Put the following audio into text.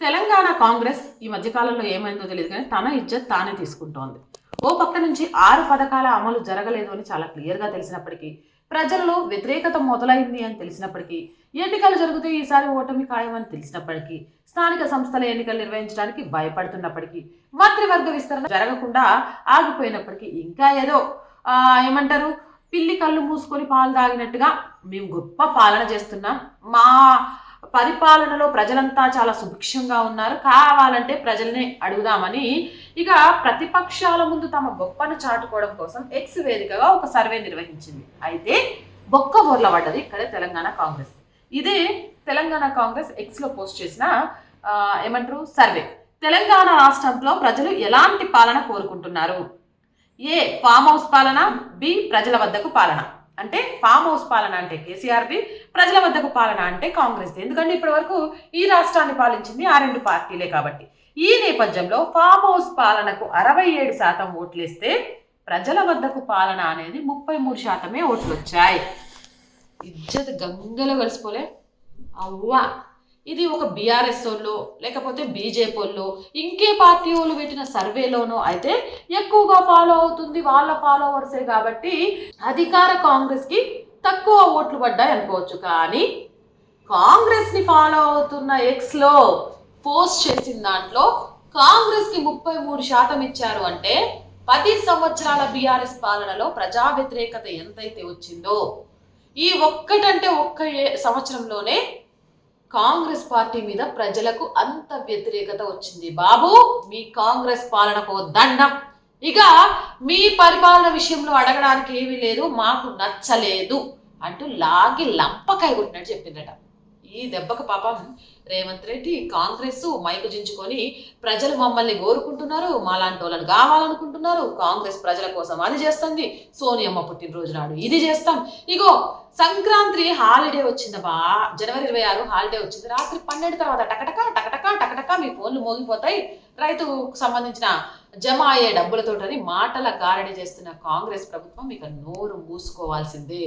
తెలంగాణ కాంగ్రెస్ ఈ మధ్యకాలంలో ఏమైందో తెలియదు కానీ తన ఇజ్జత్ తానే తీసుకుంటోంది. ఓ పక్క నుంచి ఆరు పథకాల అమలు జరగలేదు అని చాలా క్లియర్గా తెలిసినప్పటికీ ప్రజల్లో వ్యతిరేకత మొదలైంది అని తెలిసినప్పటికీ ఎన్నికలు జరిగితే ఈసారి ఓటమి ఖాయమని తెలిసినప్పటికీ స్థానిక సంస్థల ఎన్నికలు నిర్వహించడానికి భయపడుతున్నప్పటికీ మంత్రివర్గ విస్తరణ జరగకుండా ఆగిపోయినప్పటికీ ఇంకా ఏదో ఏమంటారు పిల్లి కళ్ళు మూసుకొని పాలు తాగినట్టుగా మేము గొప్ప పాలన చేస్తున్నాం. మా పరిపాలనలో ప్రజలంతా చాలా సుభిక్షంగా ఉన్నారు. కావాలంటే ప్రజల్ని అడుగుదామని ఇక ప్రతిపక్షాల ముందు తమ గొప్పను చాటుకోవడం కోసం ఎక్స్ వేదికగా ఒక సర్వే నిర్వహించింది. అయితే బొక్క బోర్ల పడ్డది ఇక్కడ తెలంగాణ కాంగ్రెస్. ఇదే తెలంగాణ కాంగ్రెస్ ఎక్స్లో పోస్ట్ చేసిన ఏమంటారు? సర్వే. తెలంగాణ రాష్ట్రంలో ప్రజలు ఎలాంటి పాలన కోరుకుంటున్నారు? ఏ ఫామ్ హౌస్ పాలన బి ప్రజల వద్దకు పాలన. అంటే ఫామ్ హౌస్ పాలన అంటే కేసీఆర్ది ప్రజల వద్దకు పాలన అంటే కాంగ్రెస్ది. ఎందుకంటే ఇప్పటి వరకు ఈ రాష్ట్రాన్ని పాలించింది ఆ రెండు పార్టీలే కాబట్టి. ఈ నేపథ్యంలో ఫామ్ హౌస్ పాలనకు అరవై ఏడు శాతం ఓట్లేస్తే ప్రజల వద్దకు పాలన అనేది ముప్పై మూడు శాతమే ఓట్లు వచ్చాయి ఇజ్జత్ గంగలో కలిసిపోలే. అవ్వా. ఇది ఒక బీఆర్ఎస్ వాళ్ళు లేకపోతే బీజేపీ వాళ్ళు ఇంకే పార్టీ వాళ్ళు పెట్టిన సర్వేలోనూ అయితే ఎక్కువగా ఫాలో అవుతుంది వాళ్ళ ఫాలోవర్సే కాబట్టి అధికార కాంగ్రెస్కి తక్కువ ఓట్లు పడ్డాయి అనుకోవచ్చు. కానీ కాంగ్రెస్ని ఫాలో అవుతున్న ఎక్స్లో పోస్ట్ చేసిన దాంట్లో కాంగ్రెస్కి ముప్పై మూడు శాతం ఇచ్చారు అంటే పది సంవత్సరాల బీఆర్ఎస్ పాలనలో ప్రజా వ్యతిరేకత ఎంతైతే వచ్చిందో ఈ ఒక్కటంటే ఒక్క సంవత్సరంలోనే కాంగ్రెస్ పార్టీ మీద ప్రజలకు అంత వ్యతిరేకత వచ్చింది. బాబు మీ కాంగ్రెస్ పాలనకు దండం. ఇక మీ పరిపాలన విషయంలో అడగడానికి ఏమీ లేదు మాకు నచ్చలేదు అంటూ లాగి లంపకాయ కొట్టినట్టు చెప్పిందట. ఈ దెబ్బకు పాపం రేవంత్ రెడ్డి కాంగ్రెస్ మైకు జించుకొని ప్రజలు మమ్మల్ని కోరుకుంటున్నారు మాలాంటి వాళ్ళని కావాలనుకుంటున్నారు. కాంగ్రెస్ ప్రజల కోసం అది చేస్తుంది. సోనియమ్మ పుట్టినరోజు నాడు ఇది చేస్తాం. ఇగో సంక్రాంతి హాలిడే వచ్చిందబ్బా జనవరి ఇరవై ఆరు హాలిడే వచ్చింది. రాత్రి పన్నెండు తర్వాత టకటక టకటక టకటక మీ ఫోన్లు మోగిపోతాయి. రైతుకు సంబంధించిన జమ అయ్యే డబ్బులతోటని మాటల గారడి చేస్తున్న కాంగ్రెస్ ప్రభుత్వం ఇక నోరు మూసుకోవాల్సిందే.